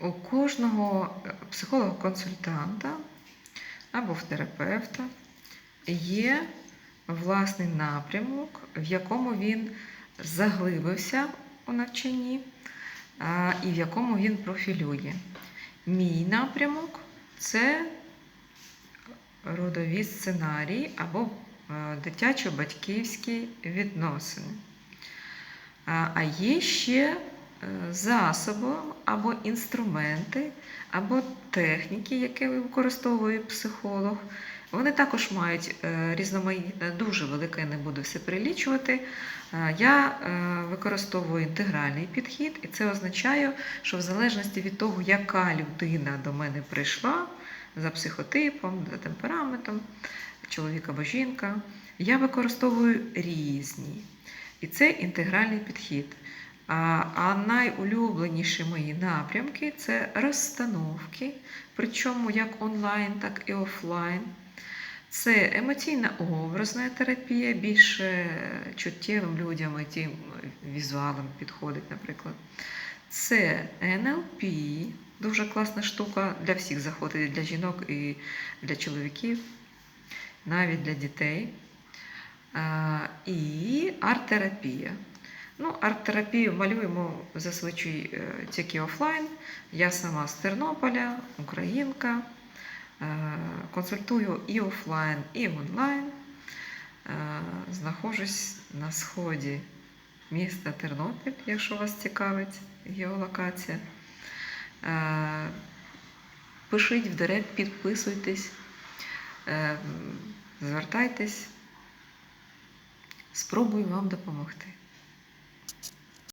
у кожного психолога-консультанта або в терапевта є власний напрямок, в якому він заглибився у навчанні і в якому він профілює. Мій напрямок це родові сценарії або е, дитячо-батьківські відносини. А є ще засоби або інструменти, або техніки, які використовує психолог. Вони також мають е, різноманітне, дуже велике, не буду все перелічувати. Е, Я е, використовую інтегральний підхід, і це означає, що в залежності від того, яка людина до мене прийшла за психотипом, за темпераментом, чоловік або жінка, я використовую різні. І це інтегральний підхід. А, найулюбленіші мої напрямки це розстановки, причому як онлайн, так і офлайн. Це емоційна образна терапія, більше чуттєвим людям і тим візуалам підходить, наприклад. Це НЛП, дуже класна штука, для всіх заходить, для жінок і для чоловіків, навіть для дітей. І арт-терапія. Ну, арт-терапію малюємо зазвичай е, тільки офлайн. Я сама з Тернополя, українка. Е, Консультую і офлайн, і онлайн. Е, Знаходжусь на сході міста Тернопіль, якщо вас цікавить геолокація. Пишіть в директ, підписуйтесь, звертайтесь. Спробую вам допомогти.